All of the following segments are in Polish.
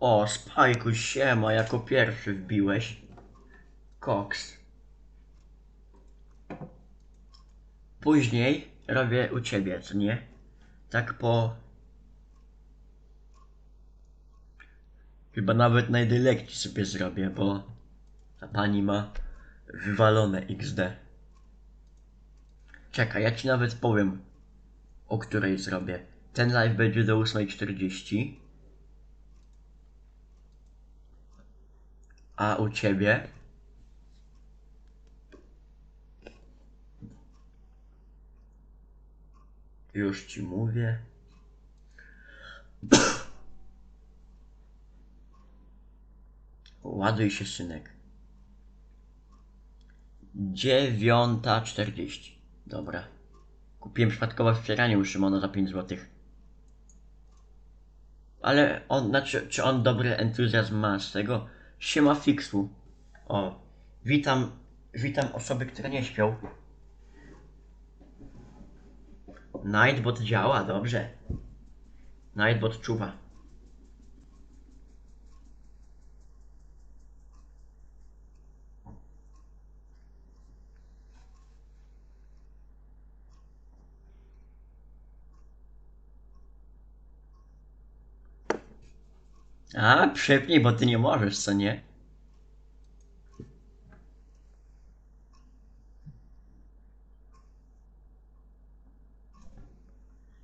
O, Spajku, siema, jako pierwszy wbiłeś. Koks. Później robię u ciebie, co nie? Tak po... Chyba nawet na jednej lekcji sobie zrobię, bo ta pani ma wywalone XD. Czekaj, ja ci nawet powiem, o której zrobię. Ten live będzie do 8.40. A u ciebie? Już ci mówię. Ładuj się, synek. Dziewiąta czterdzieści. Dobra. Kupiłem przypadkowo wspieranie u Szymona za 5 złotych. Ale on, znaczy, czy on dobry entuzjazm ma z tego? Siema Fixu. O, witam, witam osoby, które nie śpią. Nightbot działa, dobrze. Nightbot czuwa. A, przypnij, bo ty nie możesz, co nie?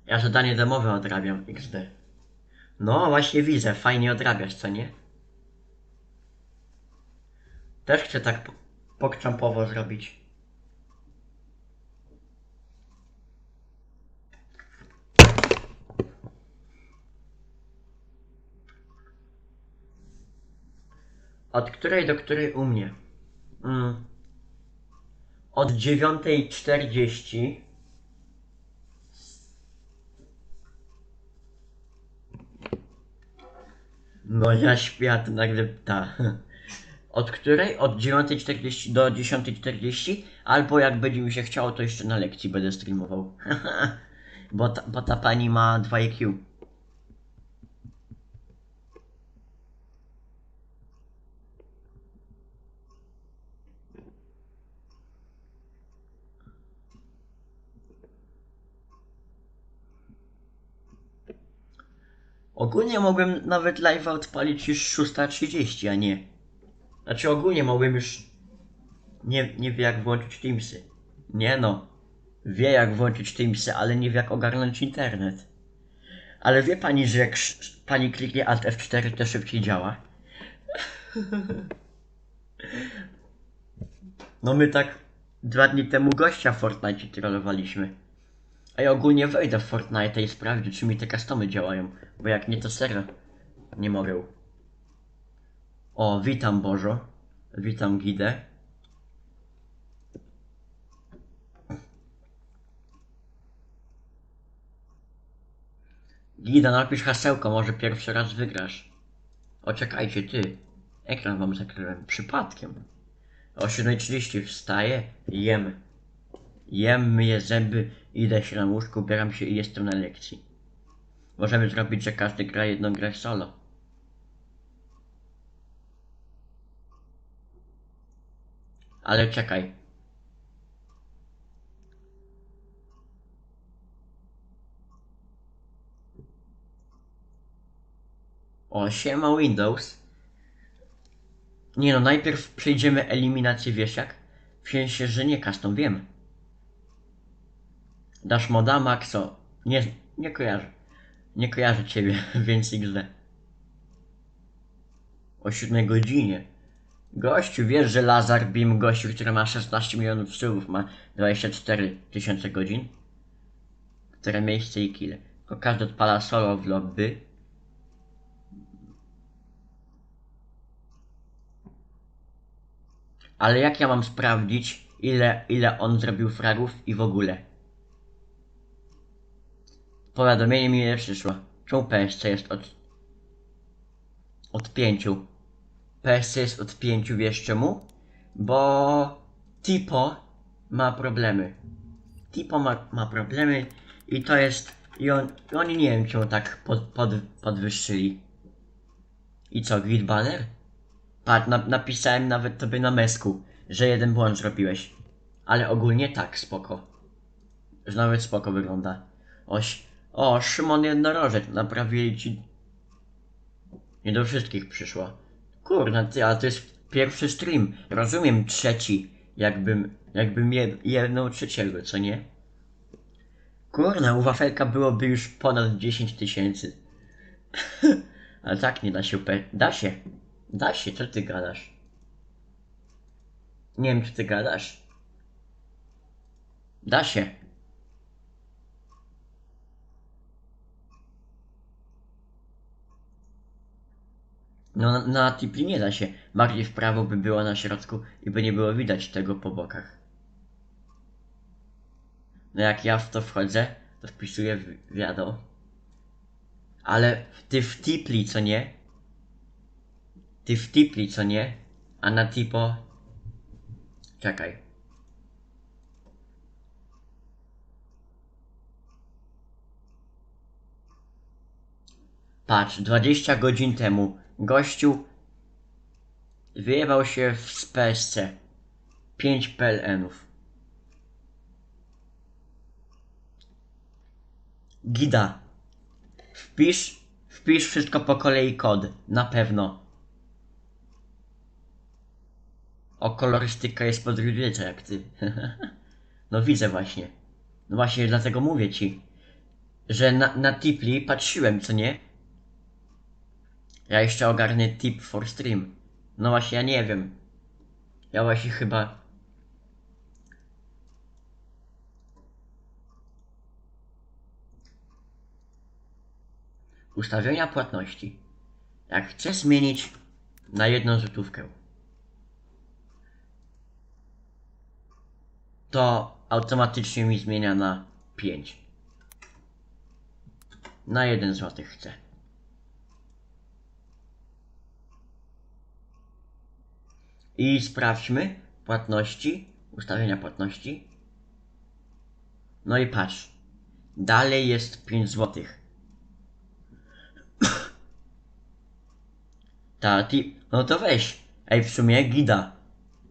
Ja zadanie domowe odrabiam, XD. No, właśnie widzę, fajnie odrabiasz, co nie? Też chcę tak po- pokczampowo zrobić. Od której do której u mnie? Mm. Od 9.40 No ja śpię, a ty nagle ta. Od której? Od 9.40 do 10.40 albo jak będzie mi się chciało, to jeszcze na lekcji będę streamował. bo, ta, bo ta pani ma 2 IQ. Ogólnie mogłem nawet live odpalić już 6.30, a nie. Znaczy ogólnie mogłem już. Nie, nie wie jak włączyć Teamsy. Nie no. Wie jak włączyć Teamsy, ale nie wie jak ogarnąć internet. Ale wie pani, że jak pani kliknie Alt F4 to szybciej działa? No my tak dwa dni temu gościa w Fortnite trollowaliśmy. A ja ogólnie wejdę w Fortnite i sprawdzę, czy mi te customy działają. Bo jak nie, to serio nie mogę. O, witam Bożo. Witam Gidę. Gida, napisz hasełko, może pierwszy raz wygrasz. O, czekajcie, ty. Ekran wam zakryłem. Przypadkiem. O 7.30 wstaję, jem. Jem, myję zęby, idę się na łóżku, ubieram się i jestem na lekcji. Możemy zrobić, że każdy gra jedną grę solo. Ale czekaj. O, siema Windows. Nie no, najpierw przejdziemy eliminację wiesiak. W sensie, że nie custom, wiem. Dasz moda, Maxo. Nie, nie kojarzę. Nie kojarzę ciebie, więc XD. O 7 godzinie. Gościu, wiesz, że Lazar Beam, gościu, który ma 16 milionów subów, ma 24 tysiące godzin? Które miejsce i kill. Tylko każdy odpala solo w lobby. Ale jak ja mam sprawdzić, ile, ile on zrobił fragów i w ogóle? Powiadomienie mi nie przyszło. Czemu PSC jest od... od pięciu? PSC jest od pięciu, wiesz czemu? Bo... Tipo ma problemy. Tipo ma, ma problemy i to jest... I on, i oni nie wiem czemu tak pod, pod, podwyższyli. I co, grid banner? Patrz, na, napisałem nawet tobie na mesku, że jeden błąd zrobiłeś. Ale ogólnie tak, spoko. Że nawet spoko wygląda. Oś, o, Szymon Jednorożec, naprawili ci... Nie do wszystkich przyszło. Kurde, ty, ale to jest pierwszy stream. Rozumiem trzeci, jakbym, jakbym je, jedną trzeciego, co nie? Kurna, u wafelka byłoby już ponad 10 tysięcy. ale tak nie da się upe... Da się. Da się, co ty gadasz? Nie wiem, czy ty gadasz. Da się. No na, na tipli nie da się. Bardziej w prawo by było na środku i by nie było widać tego po bokach. No jak ja w to wchodzę, to wpisuję w wiado. Ale ty w tipli, co nie? Ty w tipli, co nie? A na tipo... Czekaj. Patrz, 20 godzin temu gościu wyjebał się w PSC. 5 PLN-ów. Gida. Wpisz, wpisz wszystko po kolei kod. Na pewno. O, kolorystyka jest podrywiecza jak ty. no widzę właśnie. No właśnie dlatego mówię ci, że na, na tipli patrzyłem, co nie? Ja jeszcze ogarnę tip for stream. No właśnie, ja nie wiem. Ja właśnie chyba... Ustawienia płatności. Jak chcę zmienić na jedną złotówkę, to automatycznie mi zmienia na 5. Na 1 zł chcę. I sprawdźmy płatności, ustawienia płatności. No i patrz. Dalej jest 5 zł. Ta, ti, no to weź. Ej, w sumie gida.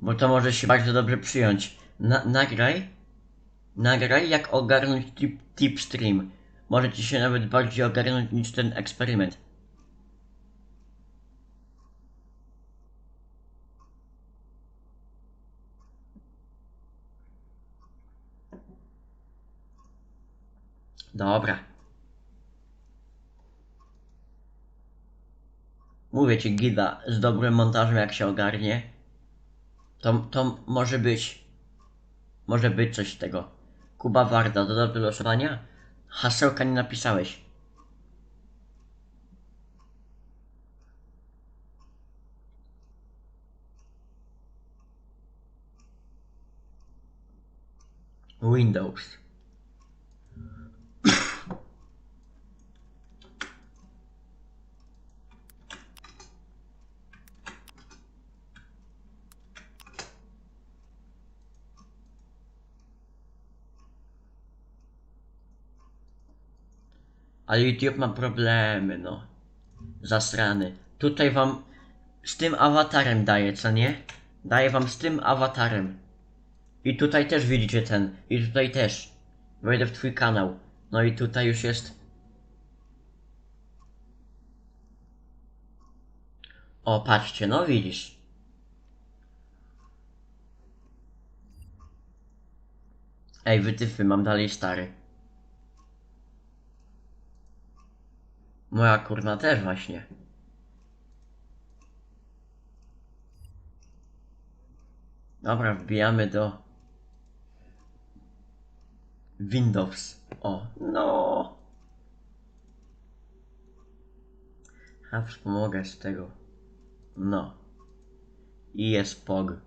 Bo to może się bardzo dobrze przyjąć. Na, nagraj. Nagraj jak ogarnąć tip, tip stream. Może ci się nawet bardziej ogarnąć niż ten eksperyment. Dobra. Mówię ci, Gida, z dobrym montażem jak się ogarnie, to, to może być, może być coś z tego. Kuba Warda, do wylosowania? Hasełka nie napisałeś. Windows. Ale YouTube ma problemy, no. Zasrany. Tutaj wam z tym awatarem daje, co nie? Daję wam z tym awatarem. I tutaj też widzicie ten. I tutaj też. Wejdę w twój kanał. No i tutaj już jest. O, patrzcie, no widzisz. Ej, wytyfy, mam dalej stary. Moja kurna też właśnie. Dobra, wbijamy do Windows. O, no. A wspomogę z tego. No. I jest POG.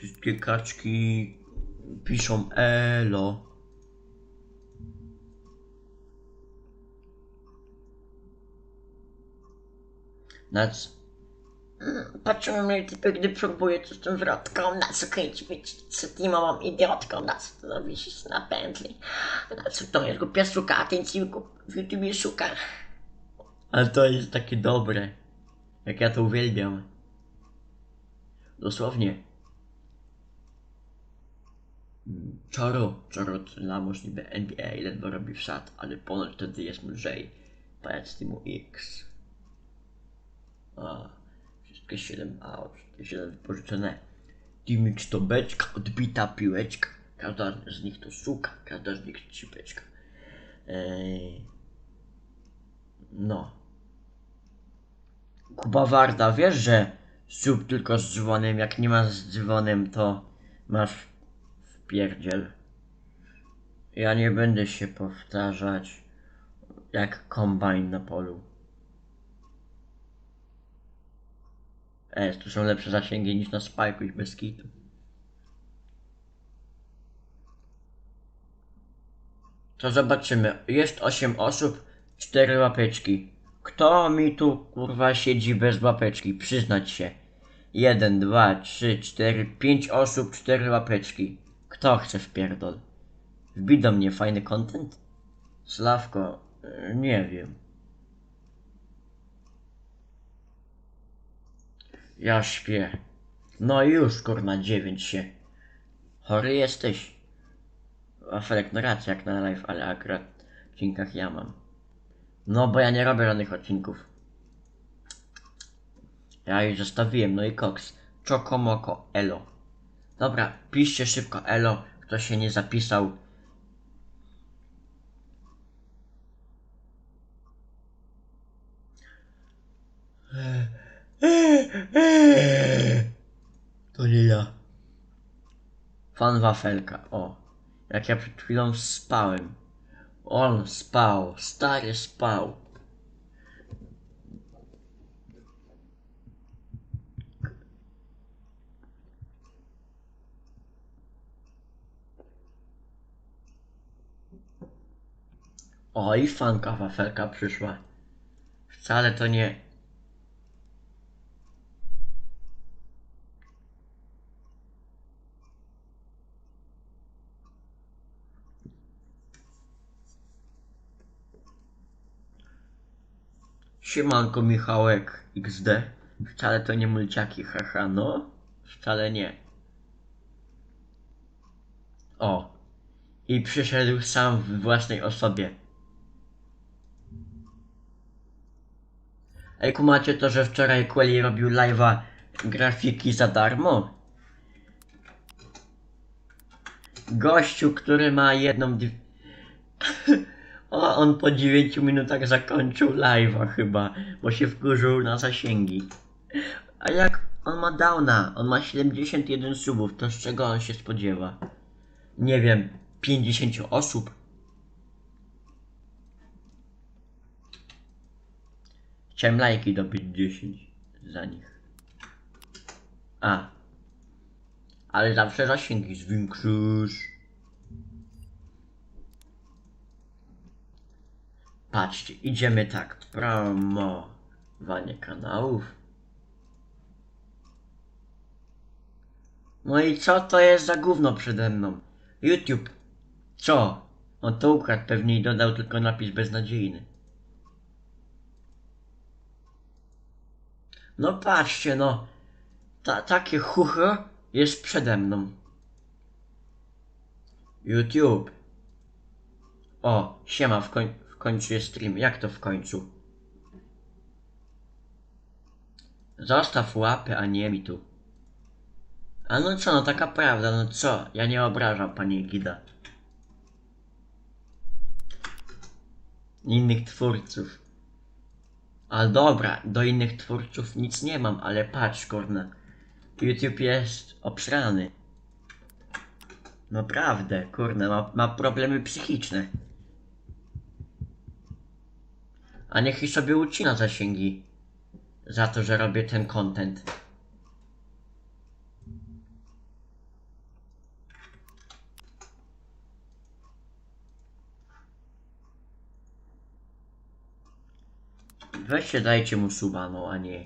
Wszystkie kaczki piszą elo. Nac... Patrzymy na mnie typy, gdy próbuję coś tą wrotką, na co kręci być setimo mam idiotką, na co to wisisz na pętli, na co to jest głupia suka, a ten ci w YouTubie szuka. Ale to jest takie dobre. Jak ja to uwielbiam. Dosłownie. Czaro, czaro, lamusz niby NBA ledwo robi wszat, ale ponoć wtedy jest lżej. Pajac Teamu X. A, wszystkie 7 aut, wszystkie 7 wypożyczone. Team X to beczka, odbita piłeczka. Każda z nich to suka, każda z nich cipeczka. Eee, no. Kuba Warda, wiesz, że sub tylko z dzwonem, jak nie masz z dzwonem, to masz wpierdziel. Ja nie będę się powtarzać jak kombajn na polu. E, tu są lepsze zasięgi niż na spajku i bez kitu. To zobaczymy. Jest 8 osób, 4 łapeczki. Kto mi tu kurwa siedzi bez łapeczki? Przyznać się. 1, 2, 3, 4, 5 osób, 4 łapeczki. Kto chce wpierdol? Wbij do mnie fajny content? Sławko, y, nie wiem. Ja śpię. No już kurna 9 się. Chory jesteś. Afelek, no racja jak na live, ale akurat w odcinkach ja mam. No bo ja nie robię żadnych odcinków. Ja już zostawiłem, no i koks. Chokomoko elo. Dobra, piszcie szybko elo, kto się nie zapisał. To nie ja. Fan wafelka, o. Jak ja przed chwilą spałem. On spał, stary spał. O, i fanka wafelka przyszła. Wcale to nie. Siemanko Michałek XD. Wcale to nie mulciaki, haha, no. Wcale nie. O. I przyszedł sam w własnej osobie. Ej, kumacie to, że wczoraj Quelli robił live'a grafiki za darmo? Gościu, który ma jedną... O, on po 9 minutach zakończył live'a chyba, bo się wkurzył na zasięgi. A jak on ma downa, on ma 71 subów, to z czego on się spodziewa? Nie wiem, 50 osób? Chciałem lajki dobyć 10 za nich. A. Ale zawsze zasięgi zwiększysz. Patrzcie, idziemy tak. Promowanie kanałów. No i co to jest za gówno przede mną? YouTube. Co? On to ukradł pewnie i dodał tylko napis beznadziejny. No patrzcie, no. Ta, takie chucho jest przede mną. YouTube. O, siema, w, koń- w końcu jest stream. Jak to w końcu? Zostaw łapę, a nie mi tu. A no co, no taka prawda, no co? Ja nie obrażam pani Gida. Innych twórców. Ale dobra, do innych twórców nic nie mam, ale patrz, kurna. YouTube jest obsrany. Naprawdę, kurde, ma, ma problemy psychiczne. A niech i sobie ucina zasięgi. Za to, że robię ten content. Weźcie dajcie mu suba, no a nie.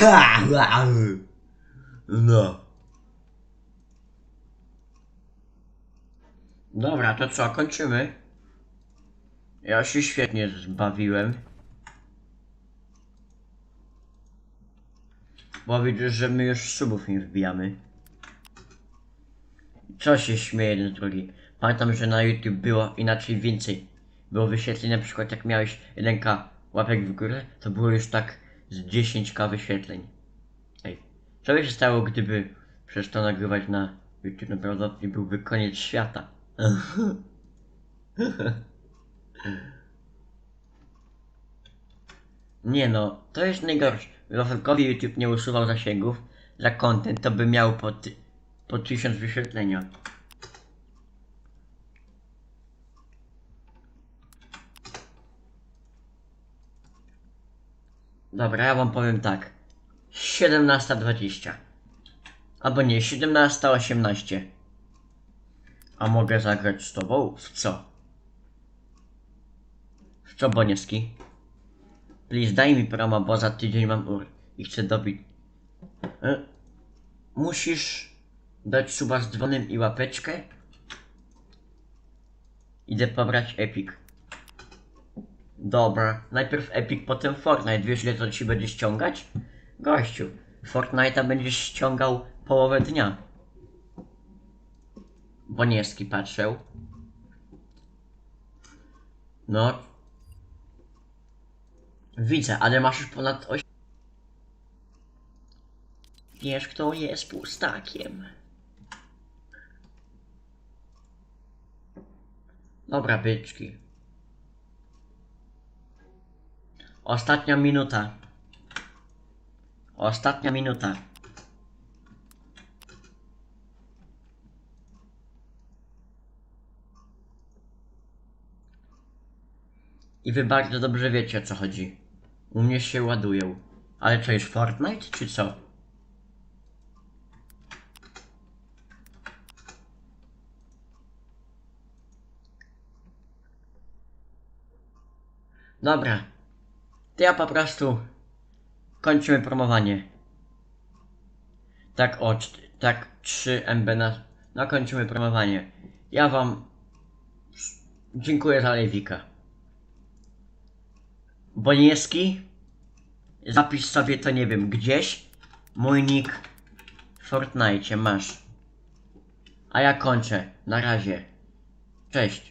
No. Dobra, to co, kończymy? Ja się świetnie zbawiłem. Bo widzisz, że my już subów nie wbijamy. Co się śmieje jeden drugi? Pamiętam, że na YouTube było inaczej więcej. Było wyświetleń, na przykład jak miałeś 1k łapek w górę, to było już tak z 10k wyświetleń. Ej, co by się stało, gdyby to nagrywać na YouTube naprawdę byłby koniec świata. Nie no, to jest najgorsze. Rafalkowi YouTube nie usuwał zasięgów za content, to by miał po, po 1000 wyświetlenia. Dobra, ja wam powiem tak. 17.20. Albo nie, 17.18. A mogę zagrać z tobą? W co? W co, Boniewski? Please daj mi proma, bo za tydzień mam ur i chcę dobić. E? Musisz dać suba z dzwonem i łapeczkę. Idę pobrać Epic. Dobra, najpierw Epic, potem Fortnite. Wiesz ile to ci będzie ściągać? Gościu, Fortnite'a będziesz ściągał połowę dnia. Boniewski patrzył. No, Widzę, ale masz już ponad 8. Wiesz, kto jest pustakiem. Dobra, byczki. Ostatnia minuta. Ostatnia minuta. I wy bardzo dobrze wiecie o co chodzi. U mnie się ładują. Ale co jest Fortnite czy co? Dobra. To ja po prostu kończymy promowanie. Tak o, tak 3 MB na... No kończymy promowanie. Ja wam dziękuję za lejwika. Boniewski, zapisz sobie to nie wiem gdzieś. Mój nick w Fortnite masz. A ja kończę. Na razie. Cześć.